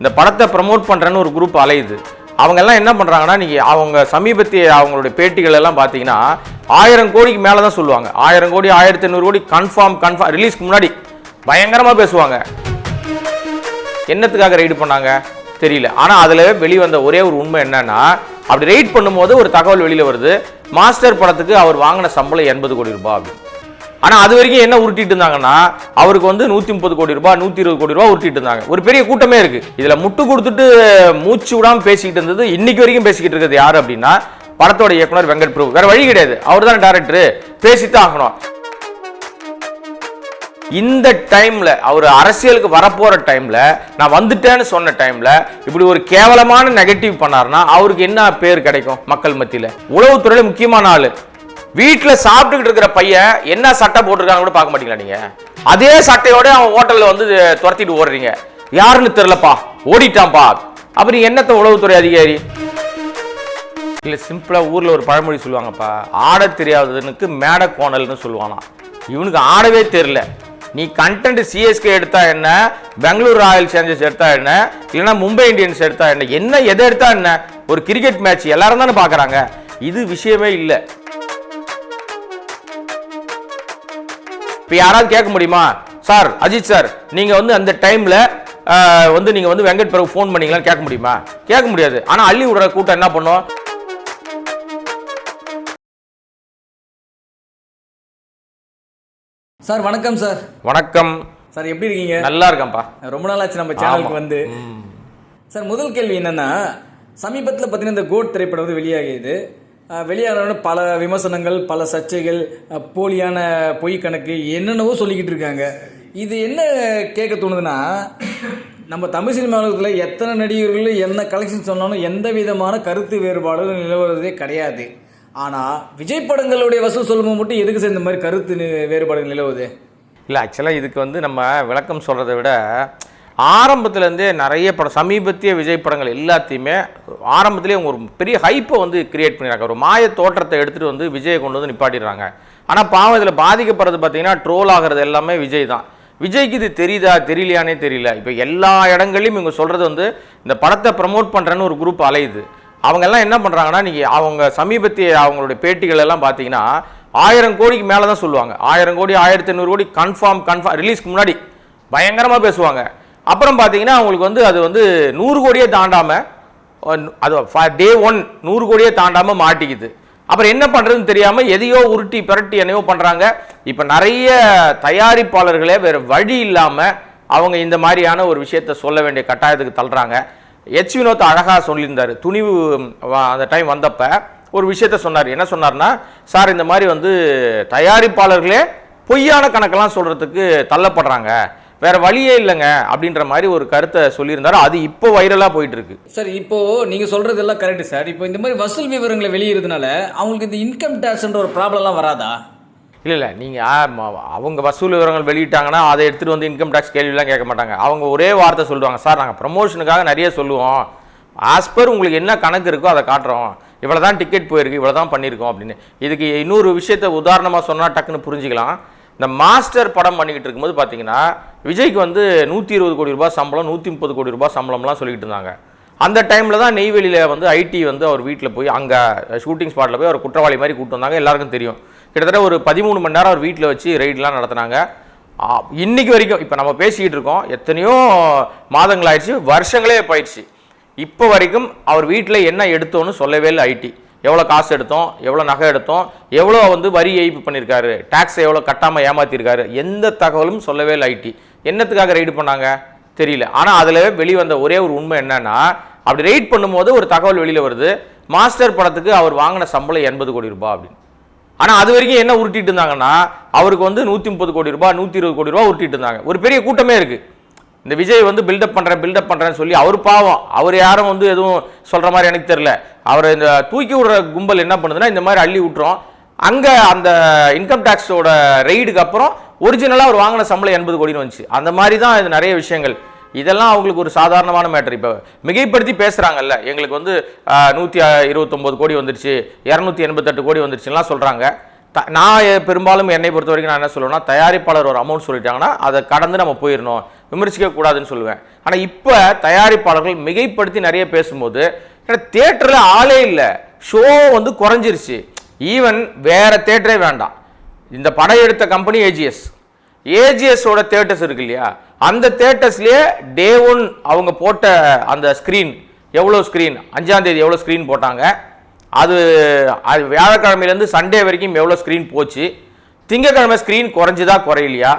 இந்த படத்தை ப்ரமோட் பண்ணுறேன்னு ஒரு குரூப் அலையுது. அவங்க எல்லாம் என்ன பண்ணுறாங்கன்னா நீங்கள் அவங்க சமீபத்திய அவங்களுடைய பேட்டிகள் எல்லாம் பார்த்தீங்கன்னா ஆயிரம் கோடிக்கு மேலே தான் சொல்லுவாங்க. ஆயிரம் கோடி ஆயிரத்தி ஐநூறு கோடி கன்ஃபார்ம் கன்ஃபார்ம் ரிலீஸ்க்கு முன்னாடி பயங்கரமாக பேசுவாங்க. என்னத்துக்காக ரைடு பண்ணாங்க? தெரியல. ஆனால் அதில் வெளிவந்த ஒரே ஒரு உண்மை என்னன்னா அப்படி ரைட் பண்ணும்போது ஒரு தகவல் வெளியில் வருது. மாஸ்டர் படத்துக்கு அவர் வாங்கின சம்பளம் எண்பது கோடி ரூபாய் அப்படின்னு. ஆனால் அது வரைக்கும் என்ன உருட்டிட்டு இருந்தாங்கன்னா அவருக்கு வந்து நூற்றி முப்பது கோடி ரூபாய் நூற்றி இருபது கோடி ரூபாய் உருட்டிட்டு இருந்தாங்க. ஒரு பெரிய கூட்டமே இருக்கு. இதில் முட்டு கொடுத்துட்டு மூச்சு விடாமல் பேசிக்கிட்டு இருந்தது இன்னைக்கு வரைக்கும் பேசிக்கிட்டு இருக்கிறது யார் அப்படின்னா படத்தோட இயக்குனர் வெங்கட் பிரபு. வேற வழி கிடையாது. அவர் தான் டேரக்டர் பேசித்தான் ஆகணும். இந்த டைம்ல அவர் அரசியலுக்கு வரப்போற டைம்ல நான் வந்துட்டேன்னு சொன்ன டைம்ல இப்படி ஒரு கேவலமான நெகட்டிவ் பண்ணாருன்னா அவருக்கு என்ன பேர் கிடைக்கும் மக்கள் மத்தியில? உளவுத்துறையில முக்கியமான ஆளு. வீட்டில் சாப்பிட்டுக்கிட்டு இருக்கிற பையன் என்ன சட்டை போட்டிருக்காங்க கூட பார்க்க மாட்டீங்களா நீங்க? அதே சட்டையோட அவன் ஹோட்டலில் வந்து துரத்திட்டு ஓடுறீங்க. யாருன்னு தெரிலப்பா ஓடிட்டான்ப்பா. அப்படி என்னத்த உளவுத்துறை அதிகாரி? இல்லை சிம்பிளாக ஊரில் ஒரு பழமொழி சொல்லுவாங்கப்பா. ஆடத் தெரியாதவனுக்கு மேடை கோணல்னு சொல்லுவானா இவனுக்கு ஆடவே தெரில நீ கண்டென்ட் சிஎஸ்கே எடுத்தா என்ன? பெங்களூர் ராயல் சேலஞ்சர்ஸ் எடுத்தா என்ன? இல்லைன்னா மும்பை இந்தியன்ஸ் எடுத்தா என்ன? என்ன எதை எடுத்தா என்ன? ஒரு கிரிக்கெட் மேட்ச் எல்லாரும் தானே பார்க்குறாங்க. இது விஷயமே இல்லை. இப்போ யாராவது கேட்க முடியுமா? சார் அஜித் சார் நீங்க வந்து அந்த டைம்ல வந்து நீங்க வந்து வெங்கட் பிரபு ஃபோன் பண்ணீங்களான்னு கேட்க முடியுமா? கேட்க முடியாது. ஆனா அள்ளி விடுற கூட்டம் என்ன பண்ணும்? சார் வணக்கம் சார். வணக்கம். சார் எப்படி இருக்கீங்க? நல்லா இருக்கேன்ப்பா. ரொம்ப நாள் ஆச்சு நம்ம சேனலுக்கு. வந்து. சார் முதல் கேள்வி என்னன்னா சமீபத்தில் பார்த்தீங்கன்னா இந்த கோட் திரைப்படம் வந்து வெளியாகியது. அஹ், பல விமர்சனங்கள் பல சர்ச்சைகள் போலியான பொய் கணக்கு என்னென்னவோ சொல்லிக்கிட்டு இருக்காங்க. இது என்ன கேட்க தோணுதுன்னா நம்ம தமிழ் சினிமா உலகத்தில் எத்தனை நடிகர்கள் என்ன கலெக்ஷன் சொன்னாலும் எந்த விதமான கருத்து வேறுபாடுகள் நிலவுறதே கிடையாது. ஆனால் விஜய் படங்களுடைய வசூல் சொல்லும்போது மட்டும் எதுக்கு சேர்ந்த மாதிரி கருத்து வேறுபாடுகள் நிலவுது? இல்லை ஆக்சுவலாக இதுக்கு வந்து நம்ம விளக்கம் சொல்கிறத விட ஆரம்பத்துலேருந்தே நிறைய படம் சமீபத்திய விஜய் படங்கள் எல்லாத்தையுமே ஆரம்பத்திலே அவங்க ஒரு பெரிய ஹைப்பை வந்து கிரியேட் பண்ணிடுறாங்க. ஒரு மாய தோற்றத்தை எடுத்துகிட்டு வந்து விஜயை கொண்டு வந்து நிப்பாட்டிடுறாங்க. ஆனால் பாவம் இதில் பாதிக்கப்படுறது பார்த்தீங்கன்னா ட்ரோல் ஆகிறது எல்லாமே விஜய் தான். விஜய்க்கு இது தெரியுதா தெரியலையானே தெரியல. இப்போ எல்லா இடங்கள்லையும் இவங்க சொல்கிறது வந்து இந்த படத்தை ப்ரமோட் பண்ணுறேன்னு ஒரு குரூப் அலையுது. அவங்க எல்லாம் என்ன பண்ணுறாங்கன்னா நீங்கள் அவங்க சமீபத்திய அவங்களுடைய பேட்டிகள் எல்லாம் பார்த்தீங்கன்னா ஆயிரம் கோடிக்கு மேலே தான் சொல்லுவாங்க. ஆயிரம் கோடி ஆயிரத்தி ஐநூறு கோடி கன்ஃபார்ம் கன்ஃபார்ம் ரிலீஸ்க்கு முன்னாடி பயங்கரமாக பேசுவாங்க. அப்புறம் பார்த்தீங்கன்னா அவங்களுக்கு வந்து அது வந்து நூறு கோடியே தாண்டாமல் அது டே ஒன் நூறு கோடியே தாண்டாமல் மாட்டிக்குது. அப்புறம் என்ன பண்ணுறதுன்னு தெரியாமல் எதையோ உருட்டி பிரட்டி என்னையோ பண்ணுறாங்க இப்போ நிறைய தயாரிப்பாளர்களே வேறு வழி இல்லாமல் அவங்க இந்த மாதிரியான ஒரு விஷயத்த சொல்ல வேண்டிய கட்டாயத்துக்கு தள்ளுறாங்க. எச் வினோத் அழகாக சொல்லியிருந்தார். துணிவு அந்த டைம் வந்தப்போ ஒரு விஷயத்த சொன்னார். என்ன சொன்னார்னா சார் இந்த மாதிரி வந்து தயாரிப்பாளர்களே பொய்யான கணக்கெல்லாம் சொல்கிறதுக்கு தள்ளப்படுறாங்க. வேற வழியே இல்லைங்க அப்படின்ற மாதிரி ஒரு கருத்தை சொல்லியிருந்தாரு. அது இப்போ வைரலாக போயிட்டு இருக்கு சார் இப்போ நீங்க சொல்றது எல்லாம் கரெக்ட் சார். இப்போ இந்த மாதிரி வசூல் விவரங்களை வெளியிறதுனால அவங்களுக்கு இந்த இன்கம் டேக்ஸ்ன்ற ஒரு ப்ராப்ளம்லாம் வராதா? இல்லை இல்லை. நீங்கள் அவங்க வசூல் விவரங்கள் வெளியிட்டாங்கன்னா அதை எடுத்துகிட்டு வந்து இன்கம் டேக்ஸ் கேள்விலாம் கேட்க மாட்டாங்க. அவங்க ஒரே வார்த்தை சொல்லுவாங்க. சார் நாங்கள் ப்ரமோஷனுக்காக நிறைய சொல்லுவோம். ஆஸ் பர் உங்களுக்கு என்ன கணக்கு இருக்கோ அதை காட்டுறோம். இவ்வளோ தான் டிக்கெட் போயிருக்கு. இவ்வளோ தான் பண்ணியிருக்கோம் அப்படின்னு. இதுக்கு இன்னொரு விஷயத்தை உதாரணமாக சொன்னால் டக்குன்னு புரிஞ்சுக்கலாம். இந்த மாஸ்டர் படம் பண்ணிக்கிட்டு இருக்கும்போது பார்த்தீங்கன்னா விஜய்க்கு வந்து நூற்றி இருபது கோடி ரூபாய் சம்பளம் நூற்றி முப்பது கோடி ரூபாய் சம்பளம்லாம் சொல்லிக்கிட்டு இருந்தாங்க. அந்த டைமில் தான் நெய்வேலியில் வந்து ஐடி வந்து அவர் வீட்டில் போய் அங்கே ஷூட்டிங் ஸ்பாட்டில் போய் அவர் குற்றவாளி மாதிரி கூட்டு வந்தாங்க. எல்லாருக்கும் தெரியும். கிட்டத்தட்ட ஒரு பதிமூணு மணி நேரம் அவர் வீட்டில் வச்சு ரைட்லாம் நடத்துனாங்க. இன்றைக்கி வரைக்கும் இப்போ நம்ம பேசிக்கிட்டு இருக்கோம். எத்தனையோ மாதங்கள் ஆயிடுச்சு வருஷங்களே போயிடுச்சு. இப்போ வரைக்கும் அவர் வீட்டில் என்ன எடுத்தோன்னு சொல்லவே இல்லை ஐடி எவ்வளோ காசு எடுத்தோம் எவ்வளோ நகை எடுத்தோம் எவ்வளோ வந்து வரி ஏய்ப்பு பண்ணியிருக்காரு டேக்ஸ் எவ்வளோ கட்டாமல் ஏமாற்றிருக்காரு எந்த தகவலும் சொல்லவே இல்லை ஐடி என்னத்துக்காக ரைடு பண்ணாங்க? தெரியல. ஆனால் அதில் வெளிவந்த ஒரே ஒரு உண்மை என்னன்னா அப்படி ரைட் பண்ணும்போது ஒரு தகவல் வெளியில் வருது மாஸ்டர் படத்துக்கு அவர் வாங்கின சம்பளம் எண்பது கோடி ரூபாய் அப்படின்னு. ஆனால் அது வரைக்கும் என்ன உருட்டிட்டு இருந்தாங்கன்னா அவருக்கு வந்து நூற்றி முப்பது கோடி ரூபாய் நூற்றி இருபது கோடி ரூபாய் உருட்டிட்டு இருந்தாங்க. ஒரு பெரிய கூட்டமே இருக்குது இந்த விஜய் வந்து பில்டப் பண்ணுறேன் பில்டப் பண்ணுறேன்னு சொல்லி அவர் பாவம். அவர் யாரும் வந்து எதுவும் சொல்கிற மாதிரி எனக்கு தெரில அவர் இந்த தூக்கி விடுற கும்பல் என்ன பண்ணுதுன்னா இந்த மாதிரி அள்ளி விட்டுறோம் அங்கே அந்த இன்கம் டேக்ஸோட ரெய்டுக்கு அப்புறம் ஒரிஜினலாக அவர் வாங்கின சம்பளம் எண்பது கோடின்னு வந்துச்சு. அந்த மாதிரி தான் இது நிறைய விஷயங்கள். இதெல்லாம் அவங்களுக்கு ஒரு சாதாரணமான மேட்டர் இப்போ மிகைப்படுத்தி பேசுகிறாங்கல்ல எங்களுக்கு வந்து நூற்றி இருபத்தொம்போது கோடி வந்துருச்சு இரநூத்தி எண்பத்தெட்டு கோடி வந்துருச்சுலாம் சொல்கிறாங்க நான் பெரும்பாலும் என்னை பொறுத்த வரைக்கும் நான் என்ன சொல்லுவேன்னா தயாரிப்பாளர் ஒரு அமௌண்ட் சொல்லிட்டாங்கன்னா அதை கடந்து நம்ம போயிடணும் விமர்சிக்க கூடாதுன்னு சொல்லுவேன். ஆனால் இப்போ தயாரிப்பாளர்கள் மிகைப்படுத்தி நிறைய பேசும்போது ஏன்னா தேட்டரில் ஆளே இல்லை. ஷோ வந்து குறைஞ்சிருச்சு. ஈவன் வேறு தேட்டரே வேண்டாம். இந்த படம் எடுத்த கம்பெனி ஏஜிஎஸ் ஏஜிஎஸோட தேட்டர்ஸ் இருக்கு இல்லையா? அந்த தேட்டர்ஸ்லேயே டே ஒன் அவங்க போட்ட அந்த ஸ்க்ரீன் எவ்வளோ ஸ்க்ரீன் அஞ்சாந்தேதி எவ்வளோ ஸ்க்ரீன் போட்டாங்க? அது அது வியாழக்கிழமையிலேருந்து சண்டே வரைக்கும் எவ்வளோ ஸ்க்ரீன் போச்சு? திங்கக்கிழமை ஸ்க்ரீன் குறைஞ்சுதா குறையிலையா?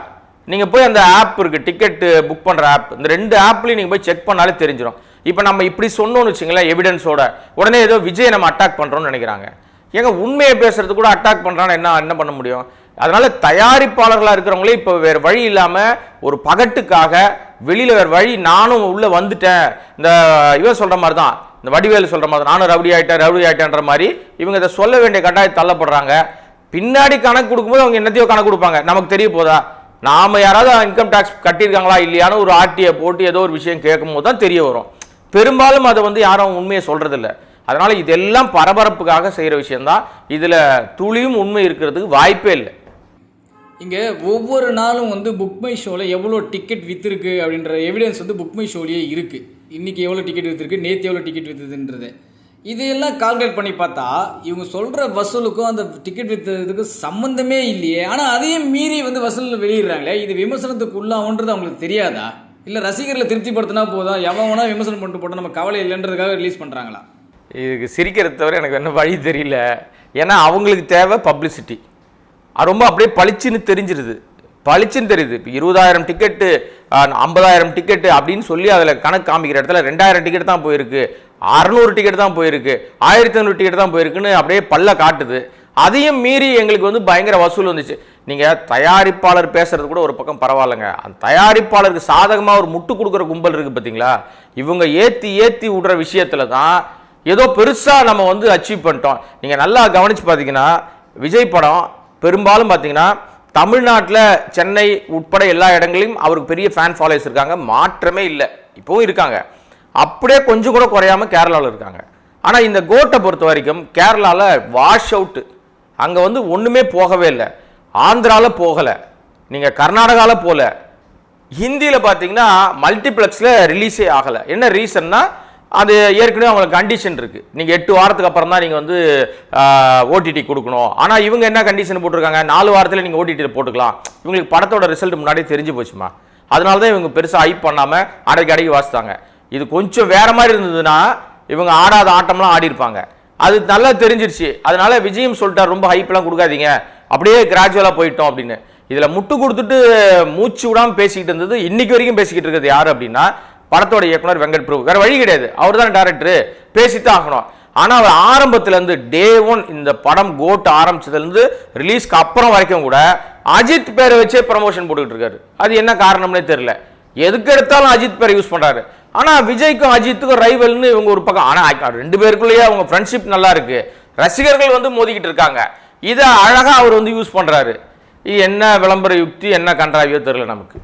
நீங்கள் போய் அந்த ஆப் இருக்குது டிக்கெட்டு புக் பண்ணுற ஆப் இந்த ரெண்டு ஆப்லையும் நீங்கள் போய் செக் பண்ணாலே தெரிஞ்சிடும் இப்போ நம்ம இப்படி சொன்னோம்னு வச்சுங்களேன் எவிடன்ஸோட உடனே ஏதோ விஜய் நம்ம அட்டாக் பண்ணுறோம்னு நினைக்கிறாங்க. ஏங்க உண்மையை பேசுறது கூட அட்டாக் பண்ணுறான்னு என்ன என்ன பண்ண முடியும்? அதனால் தயாரிப்பாளர்களாக இருக்கிறவங்களே இப்போ வேறு வழி இல்லாமல் ஒரு பகட்டுக்காக வெளியில் வேறு வழி நானும் உள்ளே வந்துட்டேன். இந்த இவன் சொல்கிற மாதிரி தான் இந்த வடிவேலு சொல்கிற மாதிரி நானும் ரவுடி ஆகிட்டேன் ரவுடி ஆயிட்டேன்ற மாதிரி இவங்க இதை சொல்ல வேண்டிய கட்டாயம் தள்ளப்படுறாங்க. பின்னாடி கணக்கு கொடுக்கும்போது அவங்க என்னத்தையோ கணக்கு கொடுப்பாங்க. நமக்கு தெரிய போதா? நாம யாராவது இன்கம் டேக்ஸ் கட்டியிருக்காங்களா இல்லையான்னு ஒரு ஆர்டிஐ போட்டு ஏதோ ஒரு விஷயம் கேட்கும் போது தான் தெரிய வரும். பெரும்பாலும் அதை வந்து யாரும் உண்மையை சொல்கிறதில்ல அதனால் இதெல்லாம் பரபரப்புக்காக செய்கிற விஷயம்தான். இதில் துளியும் உண்மை இருக்கிறதுக்கு வாய்ப்பே இல்லை. இங்கே ஒவ்வொரு நாளும் வந்து புக் மை ஷோவில் எவ்வளோ டிக்கெட் விற்றுருக்கு அப்படின்ற எவிடன்ஸ் வந்து புக் மை ஷோலேயே இருக்குது இன்றைக்கி எவ்வளோ டிக்கெட் விற்றுருக்கு நேற்று எவ்வளோ டிக்கெட் விற்றுதுன்றது இதையெல்லாம் கால்குலேட் பண்ணி பார்த்தா இவங்க சொல்கிற வசூலுக்கும் அந்த டிக்கெட் விற்றதுக்கும் சம்மந்தமே இல்லையே. ஆனால் அதையும் மீறி வந்து வசூல் வெளியிடுறாங்களே. இது விமர்சனத்துக்கு உள்ளாகன்றது அவங்களுக்கு தெரியாதா? இல்லை ரசிகர்களை திருப்திப்படுத்தினா போதும் எவன் வேணால் விமர்சனம் பண்ணிட்டு போட்டால் நம்ம கவலை இல்லைன்றதுக்காக ரிலீஸ் பண்ணுறாங்களா இதுக்கு சிரிக்கிறத தவிர எனக்கு என்ன வழி தெரியல. ஏன்னா அவங்களுக்கு தேவை பப்ளிசிட்டி ரொம்ப அப்படியே பளிச்சுன்னு தெரிஞ்சிருது. பளிச்சுன்னு தெரியுது. இப்போ இருபதாயிரம் டிக்கெட்டு ஐம்பதாயிரம் டிக்கெட்டு அப்படின்னு சொல்லி அதில் கணக்கு காமிக்கிற இடத்துல ரெண்டாயிரம் டிக்கெட் தான் போயிருக்கு. அறநூறு டிக்கெட் தான் போயிருக்கு. ஆயிரத்தி ஐநூறு டிக்கெட் தான் போயிருக்குன்னு அப்படியே பல்ல காட்டுது. அதையும் மீறி எங்களுக்கு வந்து பயங்கர வசூல் வந்துச்சு. நீங்கள் தயாரிப்பாளர் பேசுறது கூட ஒரு பக்கம் பரவாயில்லைங்க. அந்த தயாரிப்பாளருக்கு சாதகமாக ஒரு முட்டு கொடுக்குற கும்பல் இருக்குது பார்த்தீங்களா இவங்க ஏற்றி ஏற்றி விடுற விஷயத்தில் தான் ஏதோ பெருசாக நம்ம வந்து அச்சீவ் பண்ணிட்டோம். நீங்கள் நல்லா கவனிச்சு பார்த்தீங்கன்னா விஜய் படம் பெரும்பாலும் பார்த்தீங்கன்னா தமிழ்நாட்டில் சென்னை உட்பட எல்லா இடங்களையும் அவருக்கு பெரிய ஃபேன் ஃபாலோயர்ஸ் இருக்காங்க. மாற்றமே இல்லை. இப்போவும் இருக்காங்க. அப்படியே கொஞ்சம் கூட குறையாம கேரளாவில் இருக்காங்க. ஆனால் இந்த கோட்டை பொறுத்த வரைக்கும் கேரளாவில் வாஷ் அவுட்டு அங்கே வந்து ஒன்றுமே போகவே இல்லை. ஆந்திராவில் போகலை. நீங்கள் கர்நாடகாவில் போகல ஹிந்தியில் பார்த்தீங்கன்னா மல்டிப்ளெக்ஸில் ரிலீஸே ஆகலை. என்ன ரீசன்னா அது ஏற்கனவே அவங்களுக்கு கண்டிஷன் இருக்குது நீங்கள் எட்டு வாரத்துக்கு அப்புறம் தான் நீங்கள் வந்து ஓடிடி கொடுக்கணும். ஆனால் இவங்க என்ன கண்டிஷன் போட்டிருக்காங்க? நாலு வாரத்தில் நீங்கள் ஓடிடியில் போட்டுக்கலாம். இவங்களுக்கு படத்தோட ரிசல்ட் முன்னாடியே தெரிஞ்சு போச்சுமா? அதனால தான் இவங்க பெருசாக ஹைப் பண்ணாமல் அடைக்கி அடைக்கி வாசித்தாங்க இது கொஞ்சம் வேறு மாதிரி இருந்ததுன்னா இவங்க ஆடாத ஆட்டம்லாம் ஆடி இருப்பாங்க அது நல்லா தெரிஞ்சிருச்சு. அதனால விஜயம் சொல்லிட்டார் ரொம்ப ஹைப்லாம் கொடுக்காதீங்க. அப்படியே கிராஜுவலாக போயிட்டோம் அப்படின்னு. இதில் முட்டு கொடுத்துட்டு மூச்சு விடாமல் பேசிக்கிட்டு இருந்தது இன்னைக்கு வரைக்கும் பேசிக்கிட்டு இருக்கிறது யார் அப்படின்னா படத்தோட இயக்குனர் வெங்கட் பிரபு. வேற வழி கிடையாது. அவர் தான் டேரக்டர் பேசித்தான் ஆகணும். ஆனால் அவர் ஆரம்பத்துலேருந்து டே ஒன் இந்த படம் கோட்டு ஆரம்பிச்சதுலேருந்து ரிலீஸ்க்கு அப்புறம் வரைக்கும் கூட அஜித் பேரை வச்சே ப்ரமோஷன் போட்டுக்கிட்டு இருக்காரு. அது என்ன காரணம்னே தெரில எதுக்கு எடுத்தாலும் அஜித் பேரை யூஸ் பண்ணுறாரு ஆனால் விஜய்க்கும் அஜித்துக்கும் ரைவல்னு இவங்க ஒரு பக்கம். ஆனால் ரெண்டு பேருக்குள்ளேயே அவங்க ஃப்ரெண்ட்ஷிப் நல்லா இருக்கு. ரசிகர்கள் வந்து மோதிக்கிட்டு இருக்காங்க. இதை அழகாக அவர் வந்து யூஸ் பண்ணுறாரு என்ன விளம்பர யுக்தி என்ன கன்றாவியோ தெரில நமக்கு.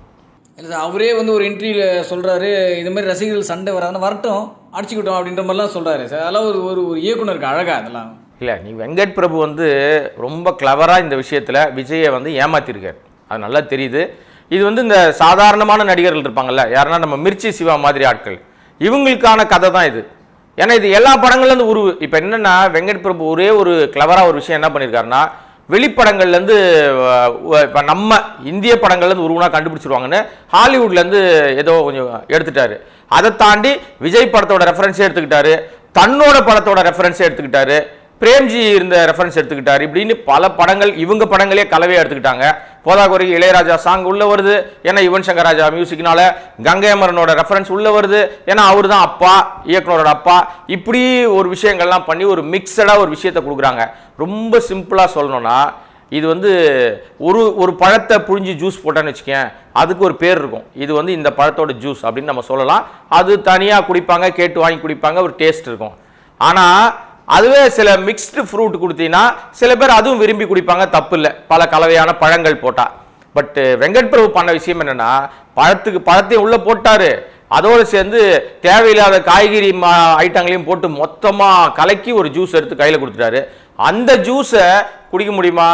இல்லை அவரே வந்து ஒரு இன்டர்வியூவில் சொல்கிறாரு இது மாதிரி ரசிகர்கள் சண்டை வராதுன்னு வரட்டும் அடிச்சுக்கிட்டோம் அப்படின்ற மாதிரிலாம் சொல்கிறாரு சார் அதெல்லாம் ஒரு ஒரு ஒரு இயக்குனருக்கு அழகாக அதெல்லாம். இல்லை நீ வெங்கட் பிரபு வந்து ரொம்ப கிளவராக இந்த விஷயத்தில் விஜயை வந்து ஏமாத்திருக்கார். அது நல்லா தெரியுது. இது வந்து இந்த சாதாரணமான நடிகர்கள் இருப்பாங்கல்ல யாருன்னா நம்ம மிர்ச்சி சிவா மாதிரி ஆட்கள். இவங்களுக்கான கதை தான் இது. ஏன்னா இது எல்லா படங்கள்லேருந்து உருவு. இப்போ என்னென்னா வெங்கட் பிரபு ஒரே ஒரு கிளவராக ஒரு விஷயம் என்ன பண்ணியிருக்காருன்னா வெளிப்படங்கள்லேருந்து இப்போ நம்ம இந்திய படங்கள்லேருந்து உருவனா கண்டுபிடிச்சிருவாங்கன்னு ஹாலிவுட்லேருந்து ஏதோ கொஞ்சம் எடுத்துட்டாரு. அதை தாண்டி விஜய் படத்தோட ரெஃபரன்ஸே எடுத்துக்கிட்டாரு. தன்னோட படத்தோட ரெஃபரன்ஸே எடுத்துக்கிட்டாரு. பிரேம்ஜி இருந்த ரெஃபரன்ஸ் எடுத்துக்கிட்டார். இப்படின்னு பல படங்கள் இவங்க படங்களே கலவையாக எடுத்துக்கிட்டாங்க. போதாக்குறைக்கு இளையராஜா சாங் உள்ள வருது. ஏன்னா யுவன் சங்கர் ராஜா மியூசிக்னால கங்கை அமரனோட ரெஃபரன்ஸ் உள்ள வருது. ஏன்னா அவர் தான் அப்பா இயக்குனரோட அப்பா. இப்படி ஒரு விஷயங்கள்லாம் பண்ணி ஒரு மிக்சடாக ஒரு விஷயத்தை கொடுக்குறாங்க. ரொம்ப சிம்பிளாக சொல்லணும்னா இது வந்து ஒரு ஒரு பழத்தை புழிஞ்சு ஜூஸ் போட்டேன்னு வச்சுக்கேன். அதுக்கு ஒரு பேர் இருக்கும். இது வந்து இந்த பழத்தோட ஜூஸ் அப்படின்னு நம்ம சொல்லலாம். அது தனியாக குடிப்பாங்க கேட்டு வாங்கி குடிப்பாங்க ஒரு டேஸ்ட் இருக்கும். ஆனால் அதுவே சில மிக்ஸ்டு ஃப்ரூட் கொடுத்தீங்கன்னா சில பேர் அதுவும் விரும்பி குடிப்பாங்க தப்பு இல்லை பல கலவையான பழங்கள் போட்டால் பட் வெங்கட் பிரபு பண்ண விஷயம் என்னென்னா பழத்துக்கு பழத்தையும் உள்ளே போட்டாரு. அதோடு சேர்ந்து தேவையில்லாத காய்கறி மா ஐட்டங்களையும் போட்டு மொத்தமாக கலக்கி ஒரு ஜூஸ் எடுத்து கையில் கொடுத்துட்டாரு. அந்த ஜூஸை குடிக்க முடியுமா?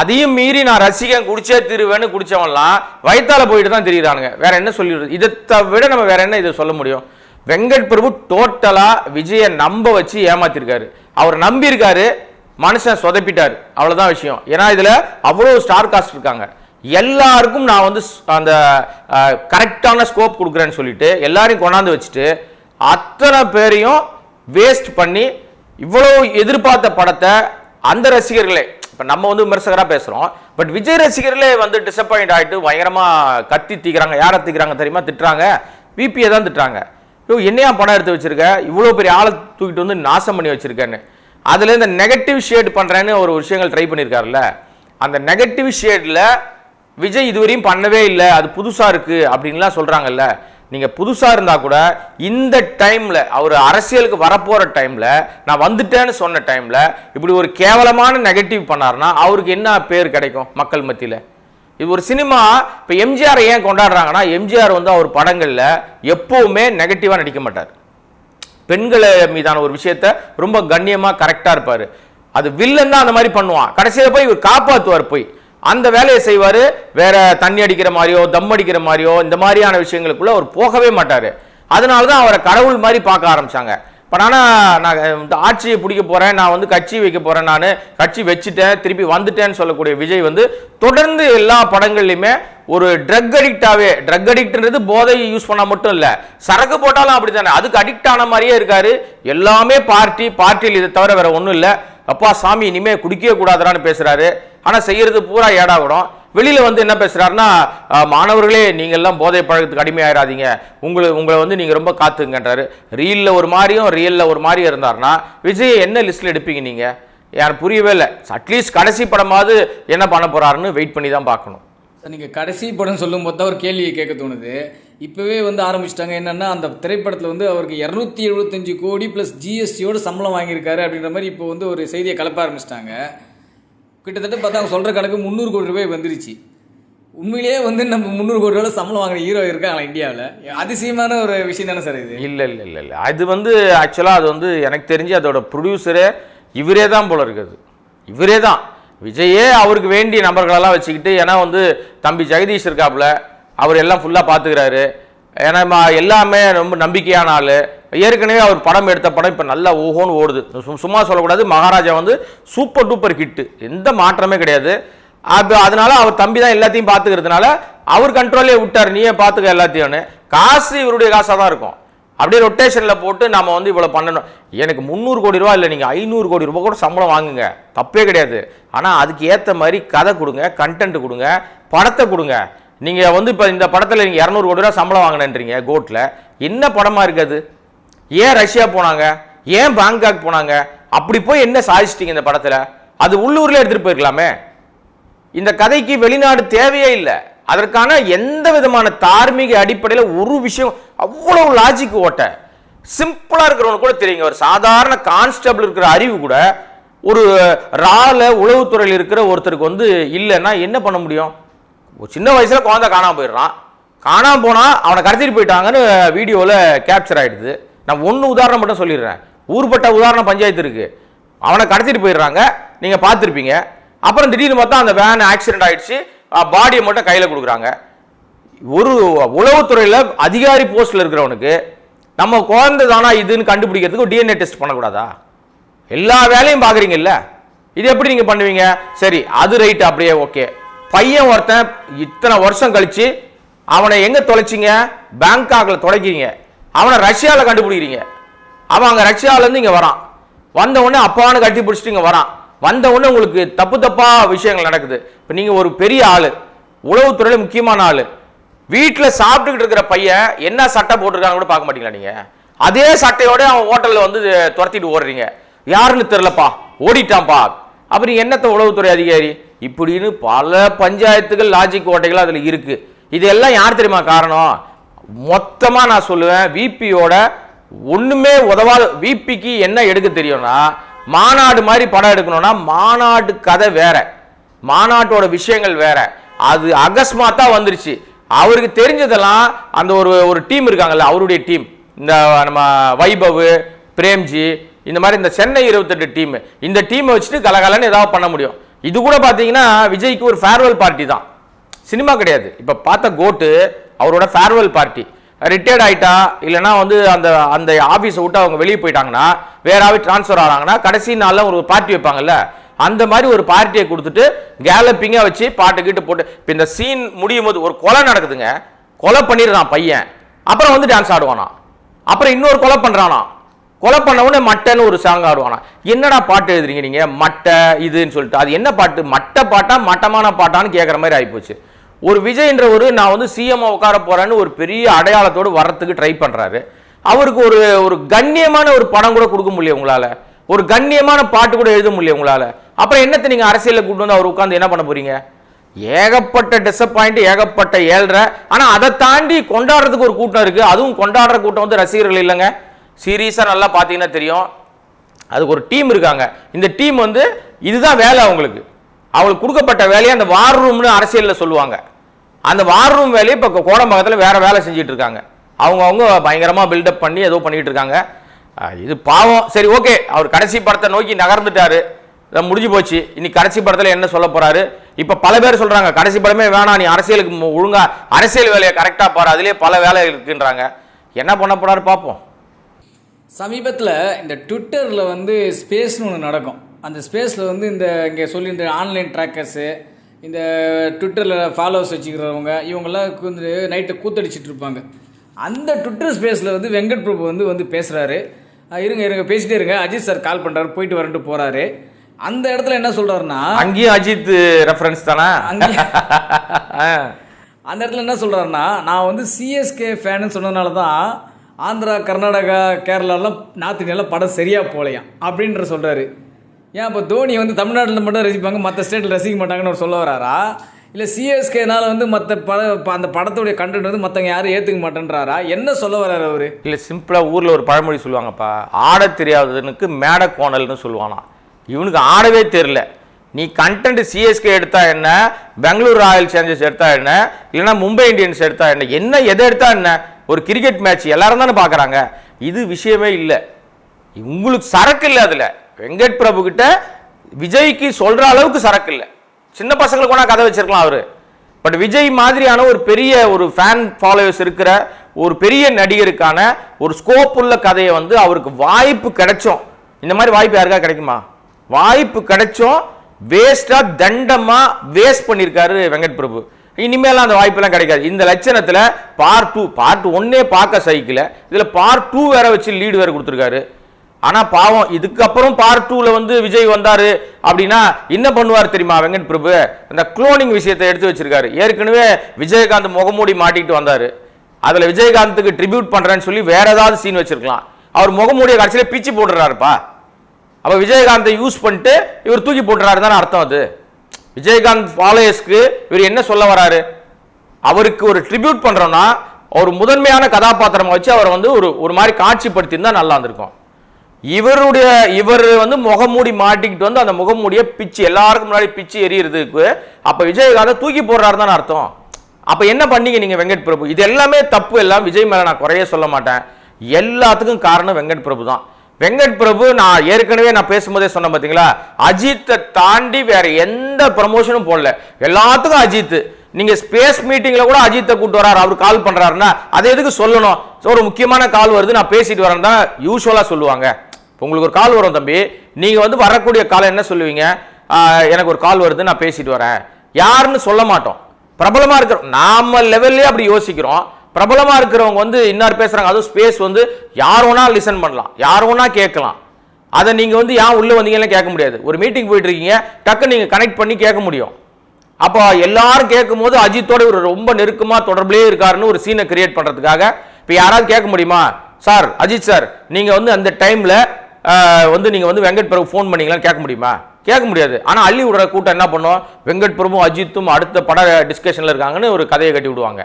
அதையும் மீறி நான் ரசிகன் குடிச்சே திருவேன்னு குடித்தவன்லாம் வயிற்றால் போயிட்டு தான் தெரியுறானுங்க. வேற என்ன சொல்லிடுறது இதை விட நம்ம வேற என்ன இதை சொல்ல முடியும்? வெங்கட் பிரபு டோட்டலாக விஜயை நம்ப வச்சு ஏமாத்திருக்காரு. அவர் நம்பியிருக்காரு மனுஷன் சொதப்பிட்டார். அவ்வளோதான் விஷயம். ஏன்னா இதில் அவ்வளோ ஸ்டார் காஸ்ட் இருக்காங்க. எல்லாருக்கும் நான் வந்து அந்த கரெக்டான ஸ்கோப் கொடுக்குறேன்னு சொல்லிட்டு எல்லாரையும் கொண்டாந்து வச்சுட்டு அத்தனை பேரையும் வேஸ்ட் பண்ணி இவ்வளோ எதிர்பார்த்த படத்தை அந்த ரசிகர்களே இப்போ நம்ம வந்து விமர்சகராக பேசுகிறோம் பட் விஜய் ரசிகர்களே வந்து டிசப்பாயிண்ட் ஆகிட்டு பயங்கரமாக கத்தி தீக்கிறாங்க யாரை தீக்கிறாங்க தெரியுமா? திட்டுறாங்க. விபியை தான் திட்டுறாங்க. ஐயோ என்னையா படம் எடுத்து வச்சிருக்க? இவ்வளோ பெரிய ஆளை தூக்கிட்டு வந்து நாசம் பண்ணி வச்சிருக்கேன்னு. அதில் இந்த நெகட்டிவ் ஷேட் பண்ணுறேன்னு ஒரு விஷயங்கள் ட்ரை பண்ணியிருக்காருல்ல அந்த நெகட்டிவ் ஷேடில் விஜய் இதுவரையும் பண்ணவே இல்லை அது புதுசாக இருக்குது அப்படின்லாம் சொல்கிறாங்கல்ல நீங்கள் புதுசாக இருந்தால் கூட இந்த டைமில் அவர் அரசியலுக்கு வரப்போகிற டைமில் நான் வந்துட்டேன்னு சொன்ன டைமில் இப்படி ஒரு கேவலமான நெகட்டிவ் பண்ணாருன்னா அவருக்கு என்ன பேர் கிடைக்கும் மக்கள் மத்தியில்? இது ஒரு சினிமா இப்போ எம்ஜிஆர் ஏன் கொண்டாடுறாங்கன்னா எம்ஜிஆர் வந்து அவர் படங்களில் எப்போவுமே நெகட்டிவாக நடிக்க மாட்டார். பெண்களை மீதான ஒரு விஷயத்த ரொம்ப கண்ணியமாக கரெக்டாக இருப்பார். அது வில்லன் தான் அந்த மாதிரி பண்ணுவான். கடைசியில் போய் இவர் காப்பாற்றுவார் போய். அந்த வேலையை செய்வார். வேற தண்ணி அடிக்கிற மாதிரியோ தம் அடிக்கிற மாதிரியோ இந்த மாதிரியான விஷயங்களுக்குள்ள அவர் போகவே மாட்டார். அதனால தான் அவரை கடவுள் மாதிரி பார்க்க ஆரம்பிச்சாங்க. பட் ஆனால் நான் இந்த ஆட்சியை பிடிக்க போகிறேன் நான் வந்து கட்சி வைக்க போகிறேன் நான் கட்சி வச்சுட்டேன் திருப்பி வந்துட்டேன்னு சொல்லக்கூடிய விஜய் வந்து தொடர்ந்து எல்லா படங்கள்லையுமே ஒரு ட்ரக் அடிக்டாவே ட்ரக் அடிக்ட்ன்றது போதை யூஸ் பண்ணால் மட்டும் இல்லை சரக்கு போட்டாலும் அப்படித்தானே அதுக்கு அடிக்ட் ஆன மாதிரியே இருக்காரு. எல்லாமே பார்ட்டி பார்ட்டியில் இதை தவிர வேற ஒன்றும் இல்லை. அப்பா சாமி இனிமேல் குடிக்கவே கூடாதுடான்னு பேசுகிறாரு ஆனால் செய்கிறது பூரா ஏடாவிடும் வெளியில் வந்து என்ன பேசுகிறாருன்னா மாணவர்களே நீங்கள்லாம் போதை பழக்கத்துக்கு அடிமையாயிராதீங்க. உங்களை உங்களை வந்து நீங்கள் ரொம்ப காத்துங்கன்றாரு ரீலில் ஒரு மாதிரியும் ரியலில் ஒரு மாதிரியும் இருந்தாருன்னா விஜய் என்ன லிஸ்ட்டில் எடுப்பீங்க நீங்கள் எனக்கு புரியவே இல்லை. அட்லீஸ்ட் கடைசி படமாவது என்ன பண்ண போகிறாருன்னு வெயிட் பண்ணி தான் பார்க்கணும். சார் நீங்கள் கடைசி படம் சொல்லும் போது தான் ஒரு கேள்வியை கேட்க தோணுது. இப்போவே வந்து ஆரம்பிச்சிட்டாங்க. என்னென்னா அந்த திரைப்படத்தில் வந்து அவருக்கு இரநூத்தி எழுபத்தஞ்சு கோடி ப்ளஸ் ஜிஎஸ்டியோட சம்பளம் வாங்கியிருக்காரு அப்படின்ற மாதிரி இப்போ வந்து ஒரு செய்தியை கலப்ப ஆரம்பிச்சிட்டாங்க. கிட்டத்தட்ட பார்த்தா அவங்க சொல்கிற கணக்கு முந்நூறு கோடி ரூபாய் வந்துருச்சு. உண்மையிலேயே வந்து நம்ம முந்நூறு கோடி ரூபாய் சம்பளம் வாங்குற ஹீரோ இருக்காங்களா இந்தியாவில்? அதிசயமான ஒரு விஷயம் தானே சார் இது? இல்லை இல்லை இல்லை இல்லை. அது வந்து ஆக்சுவலாக அது வந்து எனக்கு தெரிஞ்சு அதோட ப்ரொடியூசரே இவரே தான் போல இருக்குது. இவரே தான். விஜயே அவருக்கு வேண்டிய நபர்களெல்லாம் வச்சுக்கிட்டு ஏன்னா வந்து தம்பி ஜெகதீஷ் இருக்காப்புல அவர் எல்லாம் ஃபுல்லாக பார்த்துக்கிறாரு. ஏன்னா எல்லாமே ரொம்ப நம்பிக்கையான ஆள். ஏற்கனவே அவர் படம் எடுத்த படம் இப்போ நல்லா ஓஹோன்னு ஓடுது. சும்மா சொல்லக்கூடாது. மகாராஜா வந்து சூப்பர் டூப்பர் ஹிட்டு எந்த மாற்றமே கிடையாது. அது அதனால அவர் தம்பி தான் எல்லாத்தையும் பார்த்துக்கிறதுனால அவர் கண்ட்ரோலே விட்டார். நீயே பார்த்துக்க எல்லாத்தையும்னு. காசு இவருடைய காசாக தான் இருக்கும். அப்படியே ரொட்டேஷனில் போட்டு நம்ம வந்து இவ்வளோ பண்ணணும். எனக்கு முந்நூறு கோடி ரூபா இல்லை நீங்கள் ஐநூறு கோடி ரூபா கூட சம்பளம் வாங்குங்க. தப்பே கிடையாது. ஆனால் அதுக்கு ஏற்ற மாதிரி கதை கொடுங்க கண்டென்ட் கொடுங்க படத்தை கொடுங்க. நீங்கள் வந்து இப்போ இந்த படத்தில் நீங்கள் இரநூறு கோடி ரூபா சம்பளம் வாங்கினேன்றீங்க கோட்டில் என்ன படமாக இருக்குது ஏன் ரஷ்யா போனாங்க? ஏன் பாங்காக் போனாங்க? அப்படி போய் என்ன சாதிச்சிட்டிங்க இந்த படத்தில்? அது உள்ளூரில் எடுத்துகிட்டு போயிருக்கலாமே. இந்த கதைக்கு வெளிநாடு தேவையே இல்லை. அதற்கான எந்த விதமான தார்மீக அடிப்படையில் ஒரு விஷயம் அவ்வளோ லாஜிக் ஓட்ட. சிம்பிளாக இருக்கிறவங்க கூட தெரியுங்க. ஒரு சாதாரண கான்ஸ்டபிள் இருக்கிற அறிவு கூட ஒரு ரால உளவுத்துறையில் இருக்கிற ஒருத்தருக்கு வந்து இல்லைன்னா என்ன பண்ண முடியும்? ஒரு சின்ன வயசில் குழந்தை காணாமல் போயிடுறான். காணாமல் போனால் அவனை கடத்திட்டு போயிட்டாங்கன்னு வீடியோவில் கேப்சர் ஆகிடுது நான் ஒன்று உதாரணம் மட்டும் சொல்லிடுறேன். ஊர்பட்ட உதாரணம் பஞ்சாயத்து இருக்குது அவனை கடத்திட்டு போயிடுறாங்க. நீங்கள் பார்த்துருப்பீங்க. அப்புறம் திடீர்னு பார்த்தா அந்த வேன் ஆக்சிடென்ட் ஆகிடுச்சு பாடியை மட்டும் கையில் கொடுக்குறாங்க. ஒரு உளவுத்துறையில் அதிகாரி போஸ்ட்டில் இருக்கிறவனுக்கு நம்ம குழந்தை தானா இதுன்னு கண்டுபிடிக்கிறதுக்கு டிஎன்ஏ டெஸ்ட் பண்ணக்கூடாதா? எல்லா வேலையும் பார்க்குறீங்கல்ல? இது எப்படி நீங்கள் பண்ணுவீங்க? சரி அது ரைட்டு அப்படியே ஓகே பையன் ஒருத்தன் இத்தனை வருஷம் கழித்து அவனை எங்கே தொலைச்சிங்க? பேங்காக்ல தொலைக்கிறீங்க. அவனை ரஷ்யாவில் கண்டுபிடிக்கிறீங்க. அவன் அங்கே ரஷ்யாவிலேருந்து இங்கே வரான். வந்த உடனே அப்பான்னு கட்டி பிடிச்சிட்டு இங்கே வரான். வந்த உடனே உங்களுக்கு தப்பு தப்பாக விஷயங்கள் நடக்குது. இப்போ நீங்கள் ஒரு பெரிய ஆள். உளவுத்துறையில் முக்கியமான ஆள். வீட்டில் சாப்பிட்டுக்கிட்டு இருக்கிற பையன் என்ன சட்டை போட்டிருக்காங்க கூட பார்க்க மாட்டீங்களா நீங்கள் அதே சட்டையோட அவன் ஹோட்டலில் வந்து துரத்திட்டு ஓடுறீங்க. யாருன்னு தெரிலப்பா ஓடிட்டான்ப்பா. அப்புறம் என்னத்த உளவுத்துறை அதிகாரி? இப்படின்னு பல பஞ்சாயத்துகள் லாஜிக் ஓட்டைகள் அதில் இருக்குது இதெல்லாம் யார் தெரியுமா காரணம்? மொத்தமாக நான் சொல்லுவேன் விபியோட ஒன்றுமே உதவாத. விபிக்கு என்ன எடுக்க தெரியும்னா மாநாடு மாதிரி படம் எடுக்கணும்னா மாநாடு கதை வேற. மாநாட்டோட விஷயங்கள் வேற. அது அகஸ்மாத்தா வந்துருச்சு. அவருக்கு தெரிஞ்சதெல்லாம் அந்த ஒரு ஒரு டீம் இருக்காங்கல்ல அவருடைய டீம். இந்த நம்ம வைபவ் பிரேம்ஜி இந்த மாதிரி இந்த சென்னை இருபத்தெட்டு டீம். இந்த டீமை வச்சுட்டு கலகலன்னு ஏதாவது பண்ண முடியும். இது கூட பார்த்தீங்கன்னா விஜய்க்கு ஒரு ஃபேர்வெல் பார்ட்டி தான். சினிமா கிடையாது. இப்போ பார்த்த கோட்டு அவரோட ஃபேர்வெல் பார்ட்டி ரிட்டையர்ட் ஆயிட்டா இல்லைன்னா வந்து அந்த அந்த ஆஃபீஸை விட்டு அவங்க வெளியே போயிட்டாங்கன்னா வேறாவே ட்ரான்ஸ்ஃபர் ஆனாங்கன்னா கடைசி நாளில் ஒரு பார்ட்டி வைப்பாங்கல்ல அந்த மாதிரி ஒரு பார்ட்டியை கொடுத்துட்டு கேலப்பிங்காக வச்சு பாட்டு கீட்டு போட்டு இப்போ இந்த சீன் முடியும் போது ஒரு கொலை நடக்குதுங்க. கொலை பண்ணிடுறான் பையன். அப்புறம் வந்து டான்ஸ் ஆடுவானா? அப்புறம் இன்னொரு கொலை பண்ணுறானா கொலை பண்ணவுடனே மட்டைன்னு ஒரு சாங் ஆடுவானா? என்னடா பாட்டு எழுதுறீங்க நீங்கள் மட்டை இதுன்னு சொல்லிட்டு. அது என்ன பாட்டு? மட்டை பாட்டா மட்டமான பாட்டான்னு கேட்குற மாதிரி ஆகிப்போச்சு ஒரு விஜய்ன்ற ஒரு நான் வந்து சிஎம் உட்கார போகிறேன்னு ஒரு பெரிய அடையாளத்தோடு வர்றதுக்கு ட்ரை பண்ணுறாரு அவருக்கு ஒரு ஒரு கண்ணியமான ஒரு படம் கூட கொடுக்க முடியல உங்களால். ஒரு கண்ணியமான பாட்டு கூட எழுத முடியல உங்களால். அப்புறம் என்னத்தை நீங்கள் அரசியலில் கூட்டு வந்து அவர் உட்காந்து என்ன பண்ண போறீங்க? ஏகப்பட்ட டிசப்பாயிண்ட் ஏகப்பட்ட ஏழ்ரை ஆனால் அதை தாண்டி கொண்டாடுறதுக்கு ஒரு கூட்டம் இருக்குது அதுவும் கொண்டாடுற கூட்டம் வந்து ரசிகர்கள் இல்லைங்க. சீரியஸாக நல்லா பார்த்தீங்கன்னா தெரியும். அதுக்கு ஒரு டீம் இருக்காங்க. இந்த டீம் வந்து இதுதான் வேலை அவங்களுக்கு. அவங்களுக்கு கொடுக்கப்பட்ட வேலையை அந்த வார் ரூம்னு அரசியலில் சொல்லுவாங்க. அந்த வார் ரூம் வேலையை இப்போ கோடம்பாக்கத்தில் வேறு வேலை செஞ்சுட்டு இருக்காங்க அவங்கவுங்க பயங்கரமாக பில்டப் பண்ணி ஏதோ பண்ணிகிட்டு இருக்காங்க இது பாவம். சரி ஓகே அவர் கடைசி படத்தை நோக்கி நகர்ந்துட்டார். இதை முடிஞ்சு போச்சு. இனி கடைசி படத்தில் என்ன சொல்ல போகிறாரு இப்போ பல பேர் சொல்கிறாங்க கடைசி படமே வேணாம் நீ அரசியலுக்கு ஒழுங்காக அரசியல் வேலையை கரெக்டாக பாரு. அதிலே பல வேலை இருக்குன்றாங்க. என்ன பண்ண போகிறாரு பார்ப்போம் சமீபத்தில் இந்த ட்விட்டரில் வந்து ஸ்பேஸ்னு ஒன்று நடக்கும். அந்த ஸ்பேஸில் வந்து இந்த இங்கே சொல்லின்ற ஆன்லைன் ட்ராக்கர்ஸு இந்த ட்விட்டரில் ஃபாலோவர்ஸ் வச்சுக்கிறவங்க இவங்கெல்லாம் வந்து நைட்டை கூத்தடிச்சிட்டு இருப்பாங்க. அந்த ட்விட்டர் ஸ்பேஸில் வந்து வெங்கட் பிரபு வந்து வந்து பேசுகிறாரு இருங்க இருங்க பேசிட்டே இருங்க. அஜித் சார் கால் பண்ணுறாரு போயிட்டு வரன்ட்டு போகிறாரு அந்த இடத்துல என்ன சொல்கிறாருன்னா அங்கேயும் அஜித் ரெஃபரன்ஸ் தானே? அங்கே. அந்த இடத்துல என்ன சொல்கிறாருன்னா நான் வந்து சிஎஸ்கே ஃபேனுன்னு சொன்னதுனால தான் ஆந்திரா கர்நாடகா கேரளாலாம் நார்த் இந்தியாவில் படம் சரியாக போகலையாம் அப்படின்ற சொல்கிறாரு ஏன் இப்போ தோனி வந்து தமிழ்நாட்டில் மட்டும் ரசிப்பாங்க? மற்ற ஸ்டேட்டில் ரசிக்க மாட்டாங்கன்னு அவர் சொல்ல வராரா? இல்லை சிஎஸ்கேனால வந்து மற்ற பட அந்த படத்துடைய கண்டென்ட் வந்து மற்றவங்க யாரும் ஏற்றுக்க மாட்டேன்றாரா? என்ன சொல்ல வர்றாரு அவர்? இல்லை சிம்பிளாக ஊரில் ஒரு பழமொழி சொல்லுவாங்கப்பா. ஆடத் தெரியாதவனுக்கு மேட கோணல்னு சொல்லுவானா. இவனுக்கு ஆடவே தெரில நீ கண்டென்ட் சிஎஸ்கே எடுத்தா என்ன? பெங்களூர் ராயல் சேலஞ்சர்ஸ் எடுத்தா என்ன? இல்லைன்னா மும்பை இந்தியன்ஸ் எடுத்தா என்ன? என்ன எதை எடுத்தா என்ன? ஒரு கிரிக்கெட் மேட்ச் எல்லாரும் தானே பார்க்குறாங்க. இது விஷயமே இல்லை. உங்களுக்கு சரக்கு இல்லை அதில். வெங்கட் பிரபு கிட்ட விஜய்க்கு சொல்கிற அளவுக்கு சரக்கு இல்லை. சின்ன பசங்களுக்கு கூட கதை வச்சிருக்கலாம் அவரு. பட் விஜய் மாதிரியான ஒரு பெரிய ஒரு ஃபேன் ஃபாலோவர்ஸ் இருக்கிற ஒரு பெரிய நடிகருக்கான ஒரு ஸ்கோப் உள்ள கதையை வந்து அவருக்கு வாய்ப்பு கிடைச்சோம். இந்த மாதிரி வாய்ப்பு யாருக்கா கிடைக்குமா? வாய்ப்பு கிடைச்சோம் வேஸ்டா தண்டமா வேஸ்ட் பண்ணியிருக்காரு வெங்கட் பிரபு. இனிமேலாம் அந்த வாய்ப்பெல்லாம் கிடைக்காது. இந்த லட்சணத்தில் பார்ட் டூ பார்ட் ஒன்னே பார்க்க சைக்கிள் இதில் பார்ட் டூ வேற வச்சு லீடு வேற கொடுத்துருக்காரு. ஆனால் பாவம் இதுக்கப்புறம் பார்ட் டூவில் வந்து விஜய் வந்தார் அப்படின்னா என்ன பண்ணுவார் தெரியுமா வெங்கட் பிரபு? இந்த குளோனிங் விஷயத்தை எடுத்து வச்சிருக்காரு. ஏற்கனவே விஜயகாந்த் முகமூடி மாட்டிக்கிட்டு வந்தார். அதில் விஜயகாந்துக்கு ட்ரிபியூட் பண்ணுறேன்னு சொல்லி வேற ஏதாவது சீன் வச்சிருக்கலாம். அவர் முகமூடிய கடைசியில் பிச்சு போட்டுறாருப்பா. அப்போ விஜயகாந்தை யூஸ் பண்ணிட்டு இவர் தூக்கி போட்டுறாரு தானே அர்த்தம் அது. விஜயகாந்த் ஃபாலோயர்ஸ்க்கு இவர் என்ன சொல்ல வராரு? அவருக்கு ஒரு ட்ரிபியூட் பண்ணுறோன்னா ஒரு முதன்மையான கதாபாத்திரமாக வச்சு அவரை வந்து ஒரு ஒரு மாதிரி காட்சிப்படுத்தியிருந்தால் நல்லா இருந்திருக்கும். இவருடைய இவர் வந்து முகமூடி மாட்டிக்கிட்டு வந்து அந்த முகமூடியை பிச்சு எல்லாருக்கும் முன்னாடி பிச்சு எரியறதுக்கு அப்போ விஜயகாந்தை தூக்கி போடுறாரு தான் அர்த்தம். அப்போ என்ன பண்ணீங்க நீங்கள் வெங்கட் பிரபு? இது எல்லாமே தப்பு எல்லாம் விஜய் மேலே நான் குறைய சொல்ல மாட்டேன். எல்லாத்துக்கும் காரணம் வெங்கட் பிரபு தான். வெங்கட் பிரபு நான் ஏற்கனவே நான் பேசும்போதே சொன்னேன் பார்த்தீங்களா அஜித்தை தாண்டி வேற எந்த ப்ரமோஷனும் போடல. எல்லாத்துக்கும் அஜித் நீங்கள் ஸ்பேஸ் மீட்டிங்கில் கூட அஜித்தை கூட்டு வராரு அவர் கால் பண்ணுறாருன்னா அதை எதுக்கு சொல்லணும்? ஒரு முக்கியமான கால் வருது நான் பேசிட்டு வரேன் தான் யூஸ்வலாக சொல்லுவாங்க. உங்களுக்கு ஒரு கால் வரும் தம்பி. நீங்கள் வந்து வரக்கூடிய காலை என்ன சொல்லுவீங்க? எனக்கு ஒரு கால் வருது நான் பேசிட்டு வரேன். யாருன்னு சொல்ல மாட்டோம். பிரபலமாக இருக்கிறோம் நாம லெவல்லே அப்படி யோசிக்கிறோம். பிரபலமாக இருக்கிறவங்க வந்து இன்னார் பேசுகிறாங்க அதுவும் ஸ்பேஸ் வந்து யார் வேணா லிசன் பண்ணலாம் யார் வேணா கேட்கலாம். அதை நீங்கள் வந்து ஏன் உள்ளே வந்தீங்கன்னு கேட்க முடியாது. ஒரு மீட்டிங் போயிட்டு இருக்கீங்க டக்கு நீங்கள் கனெக்ட் பண்ணி கேட்க முடியும். அப்போ எல்லாரும் கேட்கும்போது அஜித்தோட ஒரு ரொம்ப நெருக்கமாக தொடர்புலேயே இருக்காருன்னு ஒரு சீனை கிரியேட் பண்ணுறதுக்காக இப்போ யாராவது கேட்க முடியுமா? சார் அஜித் சார் நீங்கள் வந்து அந்த டைமில் வந்து நீங்க வந்து வெங்கட் பிரபு ஃபோன் பண்ணீங்களான்னு கேட்க முடியுமா? கேட்க முடியாது. ஆனா அள்ளி விடுற கூட்டம் என்ன பண்ணும்? வெங்கட் பிரபு அஜித்தும் அடுத்த பட டிஸ்கஷன்ல இருக்காங்கன்னு ஒரு கதையை கட்டி விடுவாங்க.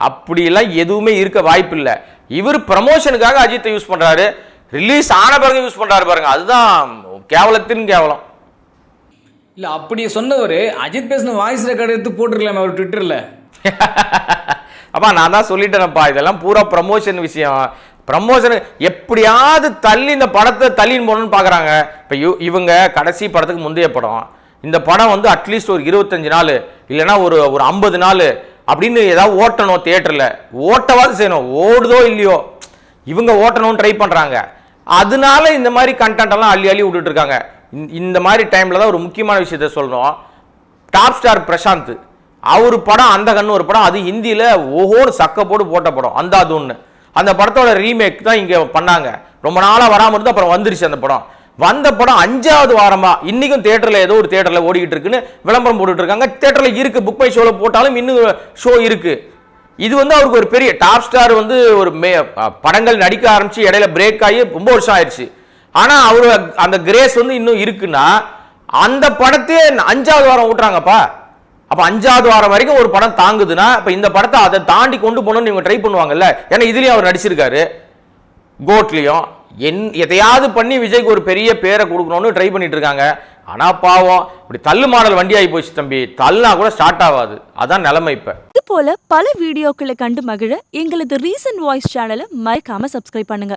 அப்படியெல்லாம் எதுவுமே இருக்க வாய்ப்பு இல்லை இவர் ப்ரமோஷனுக்காக அஜித்தை யூஸ் பண்றாரு. ரிலீஸ் ஆன பிறகு யூஸ் பண்றாரு பாருங்க. அதுதான் கேவலத்தின் கேவலம். இல்லை அப்படி சொன்னவர் அஜித் பேசின வாய்ஸ் ரெக்கார்டு எடுத்து போட்டிருக்கலாமே அவர் ட்விட்டரில் அப்பா நான் தான் சொல்லிட்டேனப்பா இதெல்லாம் பூரா ப்ரமோஷன் விஷயம். ப்ரமோஷன் எப்படியாவது தள்ளி இந்த படத்தை தள்ளின்னு போகணும்னு பார்க்குறாங்க இப்போ இவங்க கடைசி படத்துக்கு முந்தைய படம். இந்த படம் வந்து அட்லீஸ்ட் ஒரு இருபத்தஞ்சு நாள் இல்லைன்னா ஒரு ஒரு ஐம்பது நாள் அப்படின்னு ஏதாவது ஓட்டணும் தியேட்டரில் ஓட்டவாது செய்யணும். ஓடுதோ இல்லையோ இவங்க ஓட்டணும்னு ட்ரை பண்ணுறாங்க அதனால இந்த மாதிரி கண்டென்ட்டெல்லாம் அள்ளி அள்ளி விட்டுட்டு இருக்காங்க. இந்த- இந்த மாதிரி டைமில் தான் ஒரு முக்கியமான விஷயத்த சொல்லணும். Top star Prashanth. அவர் படம் அந்த கண்ணு ஒரு படம் அது ஹிந்தியில் ஓஹோன்னு சக்க போட்டு போட்ட படம் அந்த அது ஒன்று அந்த படத்தோட ரீமேக் தான் இங்கே பண்ணாங்க. ரொம்ப நாளாக வராமல் இருந்து அப்புறம் வந்துருச்சு அந்த படம். வந்த படம் அஞ்சாவது வாரமாக இன்றைக்கும் தேட்டரில் ஏதோ ஒரு தேட்டரில் ஓடிக்கிட்டு இருக்குன்னு விளம்பரம் போட்டுட்டு இருக்காங்க. தேட்டரில் இருக்குது புக் பை ஷோவில் போட்டாலும் இன்னும் ஷோ இருக்குது இது வந்து அவருக்கு ஒரு பெரிய டாப் ஸ்டார் வந்து ஒரு மே படங்கள் நடிக்க ஆரம்பிச்சு இடையில பிரேக் ஆகி ரொம்ப வருஷம் ஆயிடுச்சு. ஆனால் அவர் அந்த கிரேஸ் வந்து இன்னும் இருக்குன்னா அந்த படத்தையே அஞ்சாவது வாரம் ஓட்டுறாங்கப்பா அப்போ அஞ்சாவது வாரம் வரைக்கும் ஒரு படம் தாங்குதுன்னா இப்போ இந்த படத்தை அதை தாண்டி கொண்டு போகணும்னு இவங்க ட்ரை பண்ணுவாங்கல்ல? ஏன்னா இதுலேயும் அவர் நடிச்சிருக்காரு. கோட்லேயும் என் எதையாவது பண்ணி விஜய்க்கு ஒரு பெரிய பேரை கொடுக்கணும்னு ட்ரை பண்ணிட்டு இருக்காங்க. ஆனா பாவம் இப்படி தள்ளு மாடல் வண்டி ஆகி போச்சு தம்பி. தள்ளுனா கூட ஸ்டார்ட் ஆகாது. அதான் நிலைமை இப்ப. இது போல பல வீடியோக்களை கண்டு மகிழ எங்களது ரீசன்ட் வாய்ஸ் சேனலை மறக்காம சப்ஸ்கிரைப் பண்ணுங்க.